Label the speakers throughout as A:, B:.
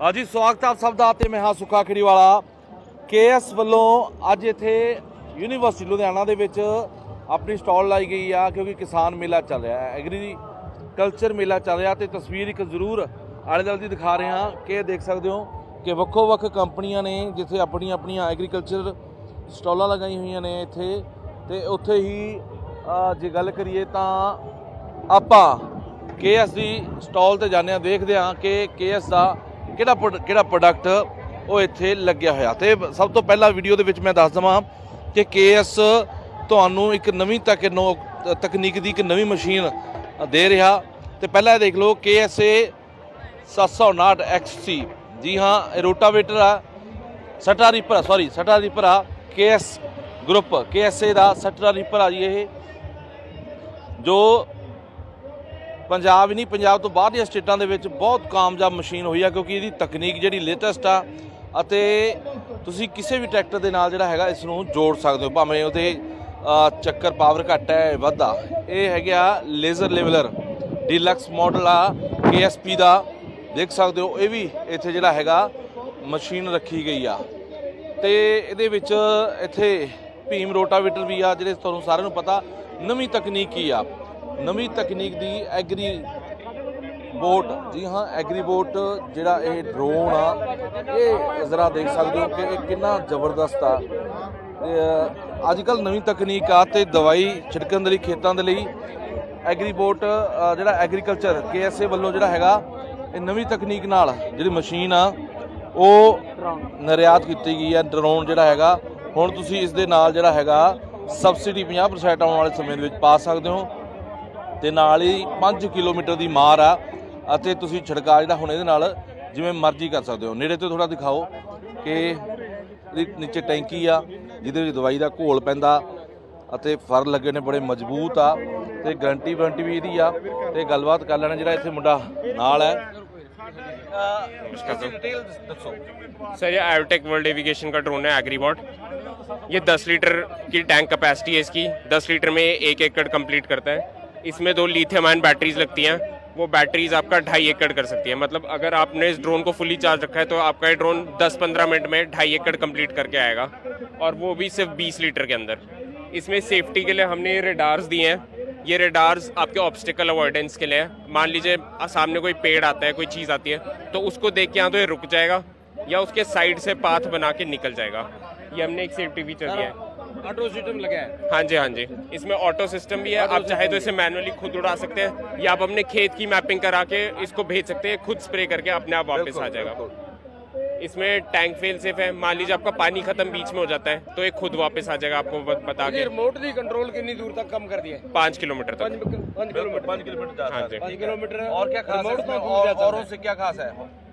A: ਹਾਂਜੀ, ਸਵਾਗਤ ਹੈ ਆਪ ਸਭ ਦਾ। ਤੇ ਮੈਂ ਹਾਂ ਸੁੱਖਾ ਖੜੀਵਾਲਾ। ਕੇਐਸ ਵੱਲੋਂ ਅੱਜ ਇੱਥੇ ਯੂਨੀਵਰਸਿਟੀ ਲੁਧਿਆਣਾ ਦੇ ਵਿੱਚ ਆਪਣੀ ਸਟਾਲ ਲਾਈ ਗਈ ਆ, ਕਿਉਂਕਿ ਕਿਸਾਨ ਮੇਲਾ ਚੱਲ ਰਿਹਾ ਹੈ। ਐਗਰੀ ਕਲਚਰ ਮੇਲਾ ਚੱਲ ਰਿਹਾ ਤੇ ਤਸਵੀਰ ਇੱਕ ਜ਼ਰੂਰ ਆਲੇ ਦੁਆਲੇ ਦੀ ਦਿਖਾ ਰਹੇ ਹਾਂ ਕਿ ਦੇਖ ਸਕਦੇ ਹੋ ਕਿ ਵੱਖੋ ਵੱਖ ਕੰਪਨੀਆਂ ਨੇ ਜਿੱਥੇ ਆਪਣੀਆਂ ਆਪਣੀਆਂ ਐਗਰੀਕਲਚਰ ਸਟਾਲਾਂ ਲਗਾਈ ਹੋਈਆਂ ਨੇ ਇੱਥੇ। ਤੇ ਉੱਥੇ ਹੀ ਜੇ ਗੱਲ ਕਰੀਏ ਤਾਂ ਆਪਾਂ ਕੇਐਸ ਦੀ ਸਟਾਲ ਤੇ ਜਾਂਦੇ ਆ ਦੇਖਦੇ ਆ ਕਿ ਕੇਐਸ ਦਾ ਕਿਹੜਾ ਪ੍ਰੋਡ- ਕਿਹੜਾ ਪ੍ਰੋਡਕਟ ਉਹ ਇੱਥੇ ਲੱਗਿਆ ਹੋਇਆ? ਤੇ ਸਭ ਤੋਂ ਪਹਿਲਾਂ ਵੀਡੀਓ ਦੇ ਵਿੱਚ ਮੈਂ ਦੱਸ ਦਵਾਂ ਕਿ ਕੇਐਸ ਤੁਹਾਨੂੰ ਇੱਕ ਨਵੀਂ ਤਕਨੋ ਤਕਨੀਕ ਦੀ ਇੱਕ ਨਵੀਂ ਮਸ਼ੀਨ ਦੇ ਰਿਹਾ। ਤੇ ਪਹਿਲਾਂ ਇਹ ਦੇਖ ਲਓ KSA 759 XC ਜੀ ਹਾਂ, ਇਹ ਰੋਟਾਵੇਟਰ ਆ, straw reaper sorry straw reaper ਆ KS ਗਰੁੱਪ KSA ਦਾ ਸਟਾ ਰੀਪਰ ਆ ਜੀ ਇਹ। ਜੋ ਪੰਜਾਬ ਹੀ ਨਹੀਂ, ਪੰਜਾਬ ਤੋਂ ਬਾਹਰਲੀਆਂ ਸਟੇਟਾਂ ਦੇ ਵਿੱਚ ਬਹੁਤ ਕਾਮਯਾਬ ਮਸ਼ੀਨ ਹੋਈ ਆ, ਕਿਉਂਕਿ ਇਹਦੀ ਤਕਨੀਕ ਜਿਹੜੀ ਲੇਟੈਸਟ ਆ ਅਤੇ ਤੁਸੀਂ ਕਿਸੇ ਵੀ ਟਰੈਕਟਰ ਦੇ ਨਾਲ ਜਿਹੜਾ ਹੈਗਾ ਇਸ ਨੂੰ ਜੋੜ ਸਕਦੇ ਹੋ, ਭਾਵੇਂ ਉਹਦੇ ਚੱਕਰ ਪਾਵਰ ਘੱਟ ਹੈ, ਵੱਧ। ਆ ਇਹ ਹੈਗਾ ਲੇਜ਼ਰ ਲੈਵਲਰ ਡੀਲਕਸ ਮਾਡਲ ਆ, KSP ਦਾ। ਦੇਖ ਸਕਦੇ ਹੋ, ਇਹ ਵੀ ਇੱਥੇ ਜਿਹੜਾ ਹੈਗਾ ਮਸ਼ੀਨ ਰੱਖੀ ਗਈ ਆ। ਤੇ ਇਹਦੇ ਵਿੱਚ ਇੱਥੇ ਭੀਮ ਰੋਟਾਵੇਟਰ ਵੀ ਆ, ਜਿਹੜੇ ਤੁਹਾਨੂੰ ਸਾਰਿਆਂ ਨੂੰ ਪਤਾ, ਨਵੀਂ ਤਕਨੀਕ ਕੀ ਆ। ਨਵੀਂ ਤਕਨੀਕ ਦੀ ਐਗਰੀ ਬੋਟ ਜੀ ਹਾਂ ਐਗਰੀ ਬੋਟ ਜਿਹੜਾ ਇਹ ਡਰੋਨ ਆ ਇਹ ਜ਼ਰਾ ਦੇਖ ਸਕਦੇ ਹੋ ਕਿ ਇਹ ਕਿੰਨਾ ਜ਼ਬਰਦਸਤ ਆ। ਅੱਜ ਕੱਲ ਨਵੀਂ ਤਕਨੀਕ ਆ ਤੇ ਦਵਾਈ ਛਿੜਕਣ ਦੇ ਲਈ ਖੇਤਾਂ ਦੇ ਲਈ ਐਗਰੀ ਬੋਟ ਅ, ਜਿਹੜਾ ਐਗਰੀਕਲਚਰ ਕੇਐਸਏ ਵੱਲੋਂ ਜਿਹੜਾ ਹੈਗਾ ਇਹ ਨਵੀਂ ਤਕਨੀਕ ਨਾਲ ਜਿਹੜੀ ਮਸ਼ੀਨ ਆ ਉਹ ਨਿਰਯਾਤ ਕੀਤੀ ਗਈ ਹੈ। ਡਰੋਨ ਜਿਹੜਾ ਹੈਗਾ ਹੁਣ ਤੁਸੀਂ ਇਸ ਦੇ ਨਾਲ ਜਿਹੜਾ ਹੈਗਾ ਸਬਸਿਡੀ 50% ਆਉਣ ਵਾਲੇ ਸਮੇਂ ਦੇ ਵਿੱਚ ਪਾ ਸਕਦੇ ਹੋ। ਤੇ ਨਾਲ ਹੀ 5 ਕਿਲੋਮੀਟਰ ਦੀ ਮਾਰ ਆ ਅਤੇ ਤੁਸੀਂ ਛਿੜਕਾਅ ਜਿਹੜਾ ਹੁਣ ਇਹਦੇ ਨਾਲ ਜਿਵੇਂ ਮਰਜ਼ੀ ਕਰ ਸਕਦੇ ਹੋ ਨੇੜੇ ਤੋਂ ਥੋੜਾ ਦਿਖਾਓ ਕਿ ਇਹਦੀ ਨੀਚੇ ਟੈਂਕੀ ਆ ਜਿਹਦੇ ਵਿੱਚ ਦਵਾਈ ਦਾ ਘੋਲ ਪੈਂਦਾ ਅਤੇ ਫਰ ਲੱਗੇ ਨੇ ਬੜੇ ਮਜ਼ਬੂਤ ਆ ਤੇ ਗਾਰੰਟੀ ਵਾਰੰਟੀ ਵੀ ਇਹਦੀ ਆ ਤੇ ਗੱਲਬਾਤ ਕਰ ਲੈਣਾ ਜਿਹੜਾ ਇੱਥੇ ਮੁੰਡਾ ਨਾਲ ਹੈ ਡਿਟੇਲ ਦੱਸੋ
B: सर ये आयोटेक वर्ल्ड एविगेशन का ड्रोन है एग्रीबॉट ये 10 लीटर की टैंक कैपेसिटी है इसकी 10 लीटर में एक एकड़ कंप्लीट करता है इसमें दो लिथियम आयन बैटरीज लगती हैं। वो बैटरीज आपका ढाई एकड़ कर सकती है। मतलब अगर आपने इस ड्रोन को फुली चार्ज रखा है तो आपका ये ड्रोन 10-15 मिनट में ढाई एकड़ कंप्लीट करके आएगा। और वो भी सिर्फ़ 20 लीटर के अंदर। इसमें सेफ्टी के लिए हमने ये रेडार्स दिए हैं। ये रेडार्स आपके ऑब्स्टिकल अवॉइडेंस के लिए मान लीजिए सामने कोई पेड़ आता है, कोई चीज़ आती है तो उसको देख के यहाँ तो ये रुक जाएगा, या उसके साइड से पाथ बना के निकल जाएगा। ये हमने एक सेफ्टी फीचर दिया है।
A: ऑटो सिस्टम लगा है।
B: हाँ जी हाँ जी। इसमें ऑटो सिस्टम भी है। आप चाहे तो इसे मैनुअली खुद उड़ा सकते हैं या आप अपने खेत की मैपिंग करा के इसको भेज सकते हैं खुद स्प्रे करके अपने आप वापस आ जाएगा। इसमें टैंक फेल सेफ़ है। मान लीजिए आपका पानी खत्म बीच में हो जाता है तो ये खुद वापस आ जाएगा आपको बता के।
C: रिमोट कंट्रोल कितनी दूर तक कम कर दिया
B: पाँच किलोमीटर तक।
A: पाँच किलोमीटर।
B: हाँ
C: पाँच किलोमीटर
A: और क्या खास है और क्या खास है?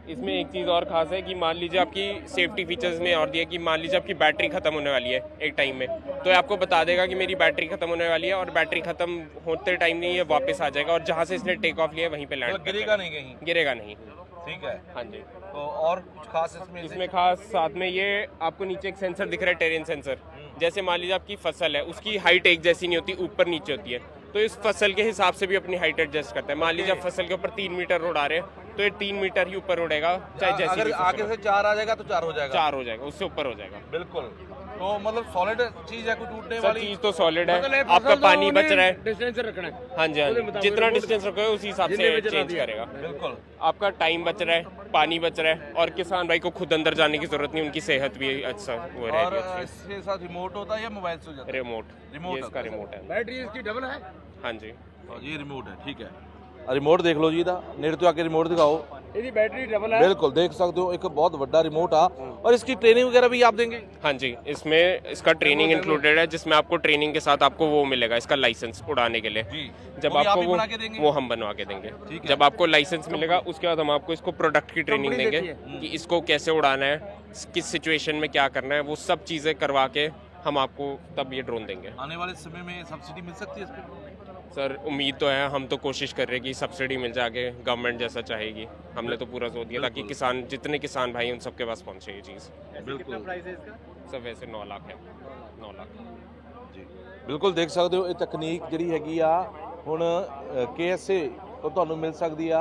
B: इसमें एक चीज़ और खास है कि मान लीजिए आपकी सेफ्टी फीचर्स में और दिया कि मान लीजिए आपकी बैटरी खत्म होने वाली है एक टाइम में तो आपको बता देगा कि मेरी बैटरी खत्म होने वाली है और बैटरी खत्म होते टाइम नहीं ये वापस आ जाएगा और जहाँ से इसने टेक ऑफ़ लिया वहीं पे लैंड
A: मतलब गिरेगा नहीं कहीं?
B: गिरेगा नहीं।
A: ठीक है।
B: हाँ जी।
A: तो और कुछ खास इसमें
B: इसमें खास साथ में ये आपको नीचे एक सेंसर दिख रहा है टेरेन सेंसर जैसे मान लीजिए आपकी फ़सल है उसकी हाइट एक जैसी नहीं होती ऊपर नीचे होती है। तो इस फ़सल के हिसाब से भी अपनी हाइट एडजस्ट करता है। मान लीजिए आप फ़सल के ऊपर तीन मीटर रोड आ रहे हैं तो ये तीन मीटर ही ऊपर उड़ेगा चाहे जैसे
A: अगर आगे से चार आ जाएगा तो चार हो जाएगा।
B: चार हो जाएगा उससे ऊपर हो जाएगा।
A: बिल्कुल। तो मतलब सॉलिड चीज़ है कुछ टूटने वाली?
B: चीज़ तो सॉलिड है।
C: मतलब
B: आपका तो पानी बच रहा है।
C: डिस्टेंस रखना है।
B: हाँ जी हाँ जी। जितना डिस्टेंस रखोगे उसी हिसाब से चेंज करेगा।
A: बिल्कुल।
B: आपका टाइम बच रहा है पानी बच रहा है और किसान भाई को खुद अंदर जाने की ज़रूरत नहीं उनकी सेहत भी अच्छा
A: हो
B: रहा है
A: इसके साथ रिमोट होता है या मोबाइल से
B: रिमोट
A: रिमोट
B: इसका रिमोट है।
C: बैटरी इसकी डबल है?
B: हाँ जी।
A: ये रिमोट है ठीक है। ਰਿਮੋਟ ਦੇਖ ਲਓ ਜੀ ਇਹਦਾ ਨੇੜੇ ਤੋਂ ਆ ਕੇ ਰਿਮੋਟ ਦਿਖਾਓ
C: ਇਹਦੀ बैटरी डबल है
A: बिल्कुल देख सकते हो एक बहुत बड़ा रिमोट आ और इसकी ट्रेनिंग वगैरह भी आप देंगे
B: हाँ जी इसमें इसका ट्रेनिंग इंक्लूडेड है जिसमें आपको ट्रेनिंग के साथ आपको वो मिलेगा इसका लाइसेंस उड़ाने के लिए
A: जी
B: जब
A: वो भी आप
B: आपको
A: ही
B: वो
A: बना के देंगे?
B: वो हम बनवा के देंगे
A: ठीक है।
B: जब आपको लाइसेंस मिलेगा उसके बाद हम आपको इसको प्रोडक्ट की ट्रेनिंग
C: कंपनी
B: देंगे
C: देती
B: कि इसको कैसे उड़ाना है किस सिचुएशन में क्या करना है वो सब चीज़ें करवा के हम आपको तब ये ड्रोन देंगे
A: आने वाले समय में सब्सिडी मिल सकती है इस पे
B: सर उम्मीद तो है हम तो कोशिश कर रहे हैं कि सब्सिडी मिल जाए आगे गवर्नमेंट जैसा चाहेगी हमने तो पूरा जोर दिया ताकि किसान जितने किसान भाई हैं, उन सबके पास पहुंचे ये चीज़
A: बिल्कुल
B: सर वैसे नौ लाख है नौ लाख
A: ਜੀ ਬਿਲਕੁਲ ਦੇਖ ਸਕਦੇ ਹੋ ਇਹ ਤਕਨੀਕ ਜਿਹੜੀ ਹੈਗੀ ਆ ਹੁਣ KSA ਤੋਂ ਤੁਹਾਨੂੰ ਮਿਲ ਸਕਦੀ ਆ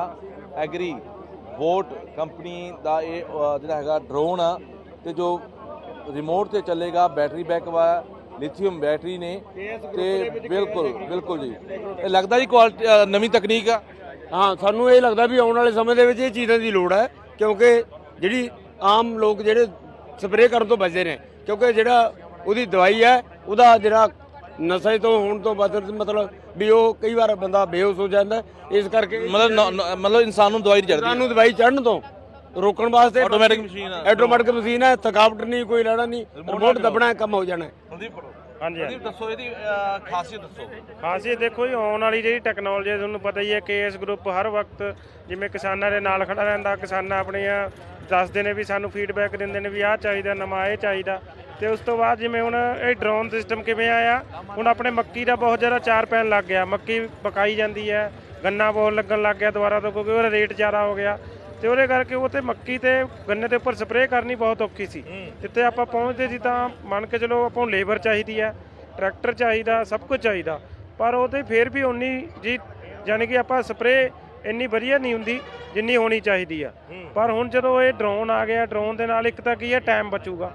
A: ਐਗਰੀ ਬੋਟ ਕੰਪਨੀ ਦਾ ਇਹ ਅ, ਜਿਹੜਾ ਹੈਗਾ ਡਰੋਨ ਆ ਤੇ ਜੋ ਰਿਮੋਟ ਤੇ ਚੱਲੇਗਾ ਬੈਟਰੀ ਬੈਕਅਪ ਆ ਲਿਥੀਅਮ ਬੈਟਰੀ ਨੇ ਤੇ ਬਿਲਕੁਲ ਬਿਲਕੁਲ ਜੀ। ਇਹ ਲੱਗਦਾ ਜੀ ਕੁਆਲਿਟੀ ਨਵੀਂ ਤਕਨੀਕ ਆ।
C: ਹਾਂ ਸਾਨੂੰ ਇਹ ਲੱਗਦਾ ਵੀ ਆਉਣ ਵਾਲੇ ਸਮੇਂ ਦੇ ਵਿੱਚ ਇਹ ਚੀਜ਼ਾਂ ਦੀ ਲੋੜ ਹੈ ਕਿਉਂਕਿ ਜਿਹੜੀ ਆਮ ਲੋਕ ਜਿਹੜੇ ਸਪਰੇਅ ਕਰਨ ਤੋਂ ਬਚਦੇ ਨੇ ਕਿਉਂਕਿ ਜਿਹੜਾ ਉਹਦੀ ਦਵਾਈ ਹੈ ਉਹਦਾ ਜਿਹੜਾ ਨਸ਼ੇ ਤੋਂ ਹੋਣ ਤੋਂ ਬਚਣ ਮਤਲਬ ਵੀ ਉਹ ਕਈ ਵਾਰ ਬੰਦਾ ਬੇਹੋਸ਼ ਹੋ ਜਾਂਦਾ। ਇਸ ਕਰਕੇ
A: ਮਤਲਬ ਨ- ਨ- ਮਤਲਬ ਇਨਸਾਨ ਨੂੰ ਦਵਾਈ ਨਹੀਂ ਚੜਦੀ
C: ਸਾਨੂੰ ਦਵਾਈ ਚੜਨ ਤੋਂ ਰੋਕਣ ਵਾਸਤੇ
A: ਆਟੋਮੈਟਿਕ ਮਸ਼ੀਨ ਆ।
C: ਆਟੋਮੈਟਿਕ ਮਸ਼ੀਨ ਹੈ ਥਕਾਵਟ ਨਹੀਂ ਕੋਈ ਲੈਣਾ ਨਹੀਂ ਰਿਮੋਟ ਦਬਣਾ ਕੰਮ ਹੋ ਜਾਣਾ।
A: ਪੜੋ
D: ਹਾਂਜੀ
A: ਕੁਲਦੀਪ ਦੱਸੋ ਇਹਦੀ ਖਾਸੀਅਤ ਦੱਸੋ।
D: ਖਾਸੀਅਤ ਦੇਖੋ ਜੀ ਆਉਣ ਵਾਲੀ ਜਿਹੜੀ ਟੈਕਨੋਲੋਜੀ ਹੈ ਤੁਹਾਨੂੰ ਪਤਾ ਹੀ ਹੈ ਕੇਐਸ ਗਰੁੱਪ ਹਰ ਵਕਤ ਜਿਵੇਂ ਕਿਸਾਨਾਂ ਦੇ ਨਾਲ ਖੜਾ ਰਹਿੰਦਾ ਕਿਸਾਨਾਂ ਆਪਣੀਆਂ ਦੱਸਦੇ ਨੇ ਵੀ ਸਾਨੂੰ ਫੀਡਬੈਕ ਦਿੰਦੇ ਨੇ ਵੀ ਆਹ ਚਾਹੀਦਾ ਨਵਾਂ ਇਹ ਚਾਹੀਦਾ। ਤੇ ਉਸ ਤੋਂ ਬਾਅਦ ਜਿਵੇਂ ਹੁਣ ਇਹ ਡਰੋਨ ਸਿਸਟਮ ਕਿਵੇਂ ਆਇਆ ਹੁਣ ਆਪਣੇ ਮੱਕੀ ਦਾ ਬਹੁਤ ਜ਼ਿਆਦਾ ਚਾਰ ਪੈਣ ਲੱਗ ਗਿਆ। ਮੱਕੀ ਪਕਾਈ ਜਾਂਦੀ ਹੈ ਗੰਨਾ ਬਹੁਤ ਲੱਗਣ ਲੱਗ ਗਿਆ ਦੁਬਾਰਾ ਤੋਂ ਕਿਉਂਕਿ ਉਹਦਾ ਰੇਟ ਜ਼ਿਆਦਾ ਹੋ ਗਿਆ। ਤੇ ਉਹਦੇ ਕਰਕੇ ਉਹ ਤੇ ਮੱਕੀ ਤੇ ਗੰਨੇ ਦੇ ਉੱਪਰ ਸਪਰੇਅ ਕਰਨੀ ਬਹੁਤ ਔਖੀ ਸੀ। ਜਿੱਥੇ ਆਪਾਂ ਪਹੁੰਚਦੇ ਸੀ ਤਾਂ ਮੰਨ ਕੇ ਚਲੋ ਆਪਾਂ ਨੂੰ ਲੇਬਰ ਚਾਹੀਦੀ ਹੈ ਟਰੈਕਟਰ ਚਾਹੀਦਾ ਸਭ ਕੁਝ ਚਾਹੀਦਾ। ਪਰ ਉਹ ਤੇ ਫਿਰ ਵੀ ਉਨੀ ਜੀ ਯਾਨੀ ਕਿ ਆਪਾਂ ਸਪਰੇਅ ਇੰਨੀ ਵਧੀਆ ਨਹੀਂ ਹੁੰਦੀ ਜਿੰਨੀ ਹੋਣੀ ਚਾਹੀਦੀ ਆ। ਪਰ ਹੁਣ ਜਦੋਂ ਇਹ ਡਰੋਨ ਆ ਗਿਆ ਡਰੋਨ ਦੇ ਨਾਲ ਇੱਕ ਤਾਂ ਕੀ ਹੈ ਟਾਈਮ ਬਚੂਗਾ।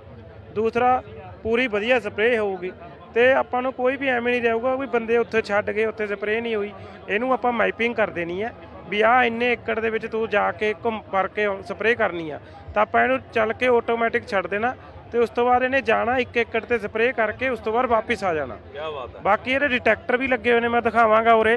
D: ਦੂਸਰਾ ਪੂਰੀ ਵਧੀਆ ਸਪਰੇਅ ਹੋਊਗੀ। ਤੇ ਆਪਾਂ ਨੂੰ ਕੋਈ ਵੀ ਐਵੇਂ ਨਹੀਂ ਰਹੂਗਾ ਵੀ ਬੰਦੇ ਉੱਥੇ ਛੱਡ ਗਏ ਉੱਥੇ ਸਪਰੇਅ ਨਹੀਂ ਹੋਈ। ਇਹਨੂੰ ਆਪਾਂ ਮਾਈਪਿੰਗ ਕਰ ਦੇਣੀ ਹੈ। ਵੀ ਆ ਇੰਨੇ ਏਕੜ ਦੇ ਵਿੱਚ ਤੂੰ ਜਾ ਕੇ ਘੁੰਮ ਫਰ ਕੇ ਸਪਰੇਅ ਕਰਨੀ ਆ ਤਾਂ ਆਪਾਂ ਇਹਨੂੰ ਚੱਲ ਕੇ ਆਟੋਮੈਟਿਕ ਛੱਡ ਦੇਣਾ ਤੇ ਉਸ ਤੋਂ ਬਾਅਦ ਇਹਨੇ ਜਾਣਾ ਇੱਕ ਏਕੜ ਤੇ ਸਪਰੇਅ ਕਰਕੇ ਉਸ ਤੋਂ ਬਾਅਦ ਵਾਪਿਸ ਆ ਜਾਣਾ।
A: ਕੀ ਬਾਤ ਹੈ।
D: ਬਾਕੀ ਇਹਦੇ ਡਿਟੈਕਟਰ ਵੀ ਲੱਗੇ ਹੋਏ ਨੇ ਮੈਂ ਦਿਖਾਵਾਂਗਾ ਉਰੇ।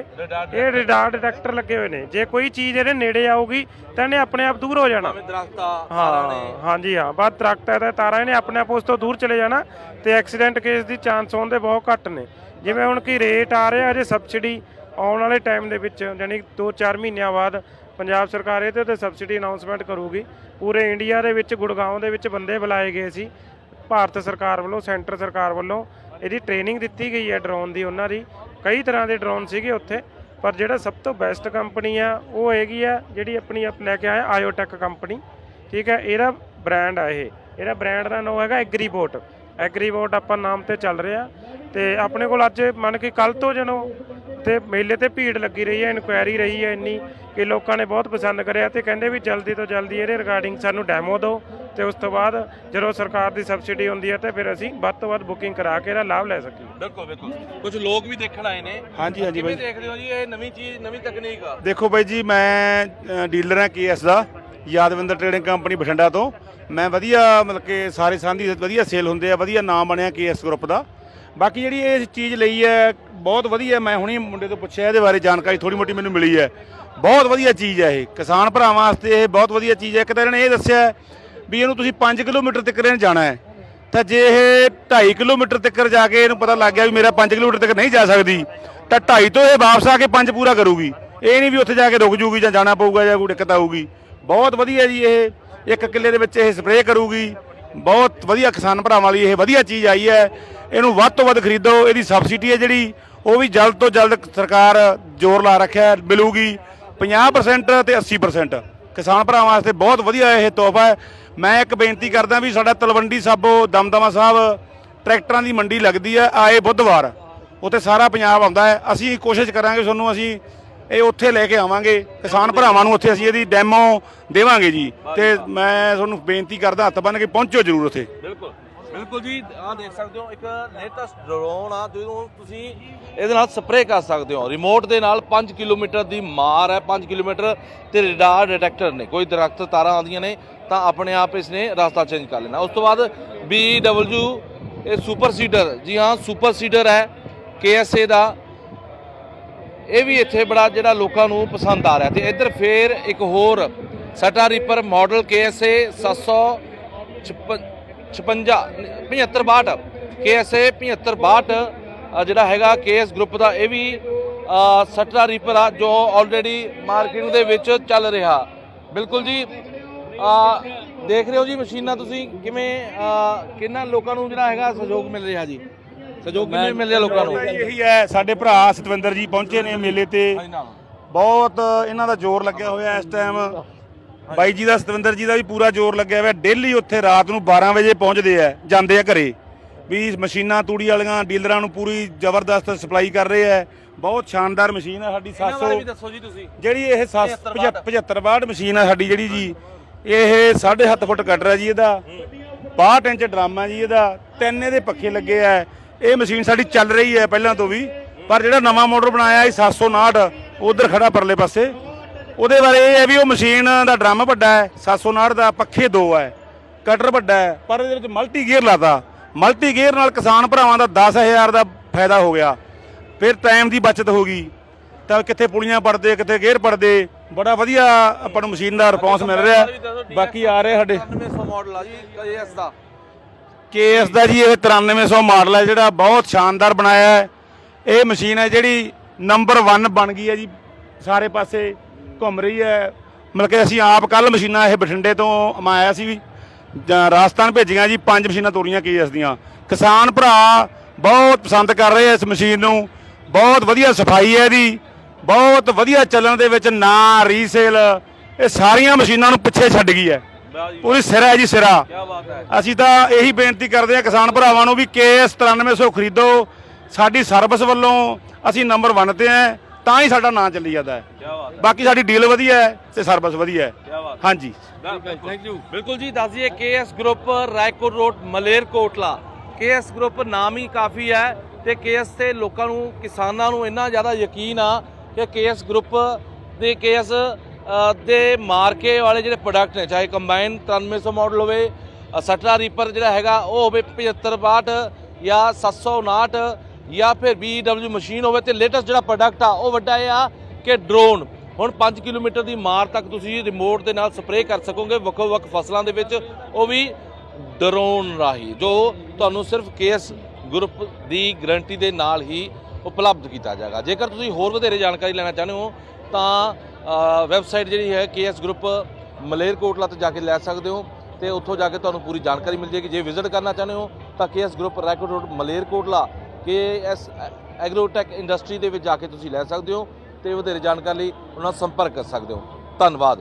D: ਇਹ ਰਡਾਰ ਡਿਟੈਕਟਰ ਲੱਗੇ ਹੋਏ ਨੇ। ਜੇ ਕੋਈ ਚੀਜ਼ ਇਹਦੇ ਨੇੜੇ ਆਊਗੀ ਤਾਂ ਇਹਨੇ ਆਪਣੇ ਆਪ ਦੂਰ ਹੋ ਜਾਣਾ।
A: ਭਾਵੇਂ ਦਰਖਤ ਆ ਤਾਰਾਂ ਨੇ।
D: ਹਾਂ ਹਾਂਜੀ ਹਾਂ। ਬਾਅਦ ਦਰਖਤ ਹੈ ਤਾਂ ਤਾਰਾਂ ਇਹਨੇ ਆਪਣੇ ਆਪ ਉਸ ਤੋਂ ਦੂਰ ਚਲੇ ਜਾਣਾ ਤੇ ਐਕਸੀਡੈਂਟ ਕੇਸ ਦੀ ਚਾਂਸ ਹੋਣ ਦੇ ਬਹੁਤ ਘੱਟ ਨੇ। ਜਿਵੇਂ ਹੁਣ ਕੀ ਰੇਟ ਆ ਰਿਹਾ ਅਜੇ ਸਬਸਿਡੀ ਆਉਣ ਵਾਲੇ ਟਾਈਮ ਦੇ ਵਿੱਚ ਯਾਨੀ 2-4 ਮਹੀਨਿਆਂ ਬਾਅਦ ਪੰਜਾਬ ਸਰਕਾਰ ਇਹਦੇ ਤੇ ਸਬਸਿਡੀ ਅਨਾਉਂਸਮੈਂਟ ਕਰੂਗੀ। ਪੂਰੇ ਇੰਡੀਆ ਦੇ ਵਿੱਚ ਗੁੜਗਾਉਂ ਦੇ ਵਿੱਚ ਬੰਦੇ ਬੁਲਾਏ ਗਏ ਸੀ। ਭਾਰਤ ਸਰਕਾਰ ਵੱਲੋਂ, ਸੈਂਟਰ ਸਰਕਾਰ ਵੱਲੋਂ ਇਹਦੀ ਟ੍ਰੇਨਿੰਗ ਦਿੱਤੀ ਗਈ ਹੈ ਡਰੋਨ ਦੀ, ਉਹਨਾਂ ਦੀ। ਕਈ ਤਰ੍ਹਾਂ ਦੇ ਡਰੋਨ ਸੀਗੇ ਉੱਥੇ, ਪਰ ਜਿਹੜਾ ਸਭ ਤੋਂ ਬੈਸਟ ਕੰਪਨੀ ਆ, ਉਹ ਹੈਗੀ ਆ ਜਿਹੜੀ ਆਪਣੀ ਆਪ ਲੈ ਕੇ ਆਏ ਆਇਓਟੈਕ ਕੰਪਨੀ ਠੀਕ ਹੈ, ਇਹਦਾ ਬ੍ਰਾਂਡ ਆ ਇਹ। ਇਹਦਾ ਬ੍ਰਾਂਡ ਦਾ ਨਾਮ ਹੈਗਾ ਐਗਰੀਬੋਟ ਐਗਰੀਬੋਟ ਆਪਾਂ ਨਾਮ ਤੇ ਚੱਲ ਰਿਹਾ। ਤੇ ਆਪਣੇ ਕੋਲ ਅੱਜ, ਮੰਨ ਕੇ ਕੱਲ ਤੋਂ ਜਨੋ ਤੇ ਮੇਲੇ ਤੇ ਭੀੜ ਲੱਗੀ ਰਹੀ ਹੈ ਇਨਕੁਆਇਰੀ ਰਹੀ ਹੈ ਇੰਨੀ ਕਿ ਲੋਕਾਂ ਨੇ ਬਹੁਤ ਪਸੰਦ ਕਰਿਆ ਤੇ ਕਹਿੰਦੇ ਵੀ ਜਲਦੀ ਤੋਂ ਜਲਦੀ ਇਹਦੇ ਰਿਗਾਰਡਿੰਗ ਸਾਨੂੰ ਡੈਮੋ ਦਿਓ ਤੇ ਉਸ ਤੋਂ ਬਾਅਦ ਜਦੋਂ ਸਰਕਾਰ ਦੀ ਸਬਸਿਡੀ ਹੁੰਦੀ ਹੈ ਤੇ ਫਿਰ ਅਸੀਂ ਵੱਧ ਤੋਂ ਵੱਧ ਬੁਕਿੰਗ ਕਰਾ ਕੇ ਇਹਦਾ ਲਾਭ ਲੈ ਸਕੀਏ।
A: ਬਿਲਕੁਲ ਬਿਲਕੁਲ ਕੁਝ ਲੋਕ ਵੀ ਦੇਖਣ ਆਏ ਨੇ।
E: ਹਾਂਜੀ ਹਾਂਜੀ
A: ਕਿਵੇਂ
E: ਬਾਈ।
A: ਦੇਖਦੇ ਹੋ ਜੀ ਇਹ ਨਵੀਂ ਚੀਜ਼ ਨਵੀਂ ਤਕਨੀਕ ਆ?
E: ਦੇਖੋ ਬਾਈ ਜੀ ਮੈਂ ਡੀਲਰ ਹਾਂ ਕੇਐਸ ਦਾ ਯਾਦਵਿੰਦਰ ਟ੍ਰੇਡਿੰਗ ਕੰਪਨੀ ਬਠਿੰਡਾ ਤੋਂ। ਮੈਂ ਵਧੀਆ ਮਤਲਬ ਕਿ ਸਾਰੇ ਸਾਂਝੀ ਵਧੀਆ ਸੇਲ ਹੁੰਦੇ ਆ ਵਧੀਆ ਨਾਮ ਬਣਿਆ ਕੇਐਸ ਗਰੁੱਪ ਦਾ। ਬਾਕੀ ਜਿਹੜੀ ਇਹ ਚੀਜ਼ ਲਈ ਹੈ, ਬਹੁਤ ਵਧੀਆ ਮੈਂ ਹੁਣੀ ਮੁੰਡੇ ਤੋਂ ਪੁੱਛਿਆ, ਇਹਦੇ ਬਾਰੇ ਜਾਣਕਾਰੀ ਥੋੜੀ ਮੋਟੀ ਮੈਨੂੰ ਮਿਲੀ ਹੈ। ਬਹੁਤ ਵਧੀਆ ਚੀਜ਼ ਹੈ ਇਹ। ਕਿਸਾਨ ਭਰਾਵਾਂ ਵਾਸਤੇ ਇਹ ਬਹੁਤ ਵਧੀਆ ਚੀਜ਼ ਹੈ। ਇੱਕ ਤਾਂ ਇਹਨਾਂ ਨੇ ਇਹ ਦੱਸਿਆ ਵੀ ਇਹਨੂੰ ਤੁਸੀਂ 5 ਕਿਲੋਮੀਟਰ ਤੱਕ ਇਹਨੇ ਜਾਣਾ ਹੈ। ਤਾਂ ਜੇ ਇਹ 2.5 ਕਿਲੋਮੀਟਰ ਤੱਕ ਜਾ ਕੇ ਇਹਨੂੰ ਪਤਾ ਲੱਗ ਗਿਆ ਵੀ ਮੇਰਾ 5 ਕਿਲੋਮੀਟਰ ਤੱਕ ਨਹੀਂ ਜਾ ਸਕਦੀ, ਤਾਂ 2.5 ਤੋਂ ਇਹ ਵਾਪਸ ਆ ਕੇ 5 ਪੂਰਾ ਕਰੂਗੀ। ਇਹ ਨਹੀਂ ਵੀ ਉੱਥੇ ਜਾ ਕੇ ਰੁਕ ਜੂਗੀ ਜਾਂ ਜਾਣਾ ਪਊਗਾ ਜਾਂ ਕੋਈ ਦਿੱਕਤ ਆਊਗੀ। ਬਹੁਤ ਵਧੀਆ ਜੀ ਇਹ। ਇੱਕ ਕਿੱਲੇ ਦੇ ਵਿੱਚ ਇਹ ਸਪਰੇਅ ਕਰੂਗੀ। ਬਹੁਤ ਵਧੀਆ ਕਿਸਾਨ ਭਰਾਵਾਂ ਲਈ ਇਹ ਵਧੀਆ ਚੀਜ਼ ਆਈ ਹੈ। ਇਹਨੂੰ ਵੱਧ ਤੋਂ ਵੱਧ ਖਰੀਦੋ। ਇਹਦੀ ਸਬਸਿਡੀ ਹੈ ਜਿਹੜੀ ਉਹ ਵੀ ਜਲਦ ਤੋਂ ਜਲਦ ਸਰਕਾਰ ਜ਼ੋਰ ਲਾ ਰੱਖਿਆ ਹੈ, ਮਿਲੂਗੀ। 50% ਤੇ 80% ਕਿਸਾਨ ਭਰਾਵਾਂ ਵਾਸਤੇ ਬਹੁਤ ਵਧੀਆ ਇਹ ਤੋਹਫਾ ਹੈ। ਮੈਂ ਇੱਕ ਬੇਨਤੀ ਕਰਦਾ ਵੀ ਸਾਡਾ ਤਲਵੰਡੀ ਸਾਬੋ ਦਮਦਮਾ ਸਾਹਿਬ ਟਰੈਕਟਰਾਂ ਦੀ ਮੰਡੀ ਲੱਗਦੀ ਹੈ ਆਏ ਬੁੱਧਵਾਰ। ਉੱਥੇ ਸਾਰਾ ਪੰਜਾਬ ਆਉਂਦਾ ਹੈ। ਅਸੀਂ ਕੋਸ਼ਿਸ਼ ਕਰਾਂਗੇ ਤੁਹਾਨੂੰ ਅਸੀਂ ਇਹ ਉੱਥੇ ਲੈ ਕੇ ਆਵਾਂਗੇ। ਕਿਸਾਨ ਭਰਾਵਾਂ ਨੂੰ ਉੱਥੇ ਅਸੀਂ ਇਹਦੀ ਡੈਮੋ ਦੇਵਾਂਗੇ ਜੀ। ਤੇ ਮੈਂ ਤੁਹਾਨੂੰ ਬੇਨਤੀ ਕਰਦਾ ਹੱਥ ਬੰਨ੍ਹ ਕੇ ਪਹੁੰਚੋ ਜ਼ਰੂਰ ਉੱਥੇ।
A: ਬਿਲਕੁਲ। ਬਿਲਕੁਲ ਜੀ ਆਹ ਦੇਖ ਸਕਦੇ ਹੋ ਇੱਕ ਲੇਟੈਸਟ ਡਰੋਨ ਆ ਜਿਹਨੂੰ ਤੁਸੀਂ ਇਹਦੇ ਨਾਲ ਸਪਰੇਅ ਕਰ ਸਕਦੇ ਹੋ। ਰਿਮੋਟ ਦੇ ਨਾਲ 5 ਕਿਲੋਮੀਟਰ ਦੀ ਮਾਰ ਹੈ 5 ਕਿਲੋਮੀਟਰ ਤੇ ਰਡਾਰ ਡਿਟੈਕਟਰ ਨੇ। ਕੋਈ ਦਰਖਤ ਤਾਰਾਂ ਆਉਂਦੀਆਂ ਨੇ ਤਾਂ ਆਪਣੇ ਆਪ ਇਸ ਨੇ ਰਸਤਾ ਚੇਂਜ ਕਰ ਲੈਣਾ। ਉਸ ਤੋਂ ਬਾਅਦ BW ਇਹ ਸੁਪਰ ਸੀਡਰ। ਜੀ ਹਾਂ ਸੁਪਰ ਸੀਡਰ ਹੈ KSA ਦਾ। ਇਹ ਵੀ ਇੱਥੇ ਬੜਾ ਜਿਹੜਾ ਲੋਕਾਂ ਨੂੰ ਪਸੰਦ ਆ ਰਿਹਾ ਤੇ ਇੱਧਰ ਫੇਰ ਇੱਕ ਹੋਰ straw reaper model KSA 756 7562 KSA 7562 ਅ, ਜਿਹੜਾ ਹੈਗਾ KS ਗਰੁੱਪ ਦਾ ਇਹ ਵੀ ਅ, ਸਟਰਾ ਰੀਪਰ ਆ ਜੋ ਆਲਰੇਡੀ ਮਾਰਕੀਟ ਦੇ ਵਿੱਚ ਚੱਲ ਰਿਹਾ। ਬਿਲਕੁਲ ਜੀ ਦੇਖ ਰਹੇ ਹੋ ਜੀ ਮਸ਼ੀਨਾਂ ਤੁਸੀਂ ਕਿਵੇਂ ਅ, ਕਿੰਨਾ ਲੋਕਾਂ ਨੂੰ ਜਿਹੜਾ ਹੈਗਾ ਸਹਿਯੋਗ ਮਿਲ ਰਿਹਾ ਜੀ। ਸਹਿਯੋਗ ਕਿਵੇਂ ਮਿਲ ਰਿਹਾ ਲੋਕਾਂ ਨੂੰ?
E: ਇਹੀ ਹੈ ਸਾਡੇ ਭਰਾ ਸਤਵਿੰਦਰ ਜੀ ਪਹੁੰਚੇ ਨੇ ਮੇਲੇ ਤੇ। ਬਹੁਤ ਇਹਨਾਂ ਦਾ ਜ਼ੋਰ ਲੱਗਿਆ ਹੋਇਆ ਇਸ ਟਾਈਮ ਬਾਈ ਜੀ ਦਾ ਸਤਵਿੰਦਰ ਜੀ ਦਾ ਵੀ ਪੂਰਾ ਜ਼ੋਰ ਲੱਗਿਆ ਹੋਇਆ। ਡੇਲੀ ਉੱਥੇ ਰਾਤ ਨੂੰ 12 ਵਜੇ ਪਹੁੰਚਦੇ ਆ ਜਾਂਦੇ ਆ ਘਰੇ। ਵੀ ਮਸ਼ੀਨਾਂ ਤੂੜੀ ਵਾਲੀਆਂ ਡੀਲਰਾਂ ਨੂੰ ਪੂਰੀ ਜ਼ਬਰਦਸਤ ਸਪਲਾਈ ਕਰ ਰਹੇ ਹੈ ਬਹੁਤ ਸ਼ਾਨਦਾਰ ਮਸ਼ੀਨ ਹੈ ਸਾਡੀ
A: ਇਹਨਾਂ ਬਾਰੇ ਵੀ
E: 700
A: ਦੱਸੋ ਜੀ ਤੁਸੀਂ।
E: ਜਿਹੜੀ ਇਹ
A: 75
E: 75 ਵਾਟ। ਮਸ਼ੀਨ ਹੈ ਸਾਡੀ ਜਿਹੜੀ ਜੀ ਇਹ 7.5 ਫੁੱਟ ਕਟਰ ਹੈ ਜੀ ਇਹਦਾ। 62 ਇੰਚ ਡਰਮ ਹੈ ਜੀ ਇਹਦਾ। ਤਿੰਨ ਇਹਦੇ ਪੱਖੇ ਲੱਗੇ ਆ। ਇਹ ਮਸ਼ੀਨ ਸਾਡੀ ਚੱਲ ਰਹੀ ਹੈ ਪਹਿਲਾਂ ਤੋਂ ਵੀ, ਪਰ ਜਿਹੜਾ ਨਵਾਂ ਮਾਡਲ ਬਣਾਇਆ ਇਹ 759 ਉਧਰ ਖੜਾ ਪਰਲੇ ਪਾਸੇ। ਉਹਦੇ ਬਾਰੇ ਇਹ ਹੈ ਵੀ ਉਹ ਮਸ਼ੀਨ ਦਾ ਡਰਮ ਵੱਡਾ ਹੈ 759 ਦਾ ਪੱਖੇ ਦੋ ਹੈ, ਕਟਰ ਵੱਡਾ ਹੈ, ਪਰ ਇਹਦੇ ਵਿੱਚ ਮਲਟੀ ਗੇਅਰ ਲਾਤਾ। ਮਲਟੀ ਗੇਅਰ ਨਾਲ ਕਿਸਾਨ ਭਰਾਵਾਂ ਦਾ 10000 ਦਾ ਫਾਇਦਾ ਹੋ ਗਿਆ। ਫਿਰ ਟਾਈਮ ਦੀ ਬਚਤ ਹੋ ਗਈ। ਤਾਂ ਕਿੱਥੇ ਪੁਲੀਆਂ ਪੜਦੇ, ਕਿੱਥੇ ਗੇਅਰ ਪੜਦੇ, ਬੜਾ ਵਧੀਆ ਆਪਾਂ ਨੂੰ ਮਸ਼ੀਨ ਦਾ ਰਿਸਪੌਂਸ ਮਿਲ ਰਿਹਾ। ਬਾਕੀ ਆ ਰਹੇ ਸਾਡੇ।
A: 9900 ਮਾਡਲ ਆ ਜੀ ਕੇਐਸ ਦਾ।
E: ਕੇਐਸ ਦਾ ਜੀ, ਇਹ 9300 ਮਾਡਲ ਹੈ ਜਿਹੜਾ ਬਹੁਤ ਸ਼ਾਨਦਾਰ ਬਣਾਇਆ ਹੈ। ਇਹ ਮਸ਼ੀਨ ਹੈ ਜਿਹੜੀ ਨੰਬਰ 1 ਬਣ ਗਈ ਹੈ ਜੀ, ਸਾਰੇ ਪਾਸੇ ਘੁੰਮ ਰਹੀ ਹੈ। ਮਤਲਬ ਕਿ ਅਸੀਂ ਆਪ ਕੱਲ ਮਸ਼ੀਨਾਂ ਇਹ ਬਠਿੰਡੇ ਤੋਂ ਆਇਆ ਸੀ ਵੀ, ਜਾਂ ਰਾਜਸਥਾਨ ਭੇਜੀਆਂ ਜੀ, ਪੰਜ ਮਸ਼ੀਨਾਂ ਤੋਰੀਆਂ ਕੇਐਸ ਦੀਆਂ। ਕਿਸਾਨ ਭਰਾ ਬਹੁਤ ਪਸੰਦ ਕਰ ਰਹੇ ਆ ਇਸ ਮਸ਼ੀਨ ਨੂੰ। ਬਹੁਤ ਵਧੀਆ ਸਫ਼ਾਈ ਹੈ ਇਹਦੀ। ਬਹੁਤ ਵਧੀਆ ਚੱਲਣ ਦੇ ਵਿੱਚ ਨਾ, ਰੀਸੇਲ, ਇਹ ਸਾਰੀਆਂ ਮਸ਼ੀਨਾਂ ਨੂੰ ਪਿੱਛੇ ਛੱਡ ਗਈ ਹੈ। ਪੂਰੀ ਸਿਰਾ ਹੈ ਜੀ ਸਿਰਾ।
A: ਕੀ ਬਾਤ ਹੈ।
E: ਅਸੀਂ ਤਾਂ ਇਹੀ ਬੇਨਤੀ ਕਰਦੇ ਹਾਂ ਕਿਸਾਨ ਭਰਾਵਾਂ ਨੂੰ ਵੀ ਕੇਐਸ 9300 ਖਰੀਦੋ। ਸਾਡੀ ਸਰਵਿਸ ਵੱਲੋਂ ਅਸੀਂ ਨੰਬਰ 1 ਤੇ ਆ ਤਾਂ ਹੀ ਸਾਡਾ ਨਾਂ ਚੱਲੀ ਜਾਂਦਾ ਹੈ।
A: ਕੀ ਬਾਤ ਹੈ।
E: ਬਾਕੀ ਸਾਡੀ ਡੀਲ ਵਧੀਆ ਹੈ ਤੇ ਸਰਵਿਸ ਵਧੀਆ ਹੈ।
A: ਕੀ ਬਾਤ
E: ਹਾਂਜੀ।
A: ਥੈਂਕ ਯੂ ਬਿਲਕੁਲ। ਜੀ ਦੱਸ ਦਈਏ KS group Raikot road Malerkotla. KS group ਨਾਮ ਹੀ ਕਾਫੀ ਹੈ ਤੇ ਕੇਐਸ ਤੇ ਲੋਕਾਂ ਨੂੰ ਕਿਸਾਨਾਂ ਨੂੰ ਇੰਨਾ ਜ਼ਿਆਦਾ ਯਕੀਨ ਆ ਕਿ ਕੇਐਸ ਗਰੁੱਪ ਦੇ ਕੇਐਸ ਦੇ ਮਾਰਕੇ ਵਾਲੇ ਜਿਹੜੇ ਪ੍ਰੋਡਕਟ ਨੇ, ਚਾਹੇ ਕੰਬਾਈਨ 9300 ਮਾਡਲ ਹੋਵੇ ਸਟਰਾ ਰੀਪਰ ਜਿਹੜਾ ਹੈਗਾ, ਉਹ ਹੋਵੇ 75 ਬਾਟ ਜਾਂ 759 ਜਾਂ ਫਿਰ BW ਮਸ਼ੀਨ ਹੋਵੇ ਤੇ ਲੇਟੈਸਟ ਜਿਹੜਾ ਪ੍ਰੋਡਕਟ ਆ, ਉਹ ਵੱਡਾ ਇਹ ਆ ਕਿ ਡਰੋਨ ਹੁਣ 5 ਕਿਲੋਮੀਟਰ ਦੀ ਮਾਰ ਤੱਕ ਤੁਸੀਂ ਰਿਮੋਟ ਦੇ ਨਾਲ ਸਪਰੇਅ ਕਰ ਸਕੋਗੇ, ਵੱਖੋ ਵੱਖ ਫਸਲਾਂ ਦੇ ਵਿੱਚ, ਉਹ ਵੀ ਡਰੋਨ ਰਾਹੀਂ, ਜੋ ਤੁਹਾਨੂੰ ਸਿਰਫ ਕੇਸ ਗਰੁੱਪ ਦੀ ਗਾਰੰਟੀ ਦੇ ਨਾਲ ਹੀ ਉਪਲਬਧ ਕੀਤਾ ਜਾਏਗਾ। ਜੇਕਰ ਤੁਸੀਂ ਹੋਰ ਵਧੇਰੇ ਜਾਣਕਾਰੀ ਲੈਣਾ ਚਾਹੁੰਦੇ ਹੋ, ਤਾਂ ਵੈਬਸਾਈਟ ਜਿਹੜੀ ਹੈ ਕੇਐਸ ਗਰੁੱਪ ਮਲੇਰਕੋਟਲਾ ਤੇ ਜਾ ਕੇ ਲੈ ਸਕਦੇ ਹੋ ਤੇ ਉੱਥੋਂ ਜਾ ਕੇ ਤੁਹਾਨੂੰ ਪੂਰੀ ਜਾਣਕਾਰੀ ਮਿਲ ਜੇਗੀ ਜੇ ਵਿਜ਼ਿਟ ਕਰਨਾ ਚਾਹੁੰਦੇ ਹੋ ਤਾਂ KS group Raikot road Malerkotla KS agrotech industry ਦੇ ਵਿੱਚ ਜਾ ਕੇ ਤੁਸੀਂ ਲੈ ਸਕਦੇ ਹੋ ਤੇ ਵਧੇਰੇ ਜਾਣਕਾਰੀ ਲਈ ਉਹਨਾਂ ਨਾਲ ਸੰਪਰਕ ਕਰ ਸਕਦੇ ਹੋ। ਧੰਨਵਾਦ।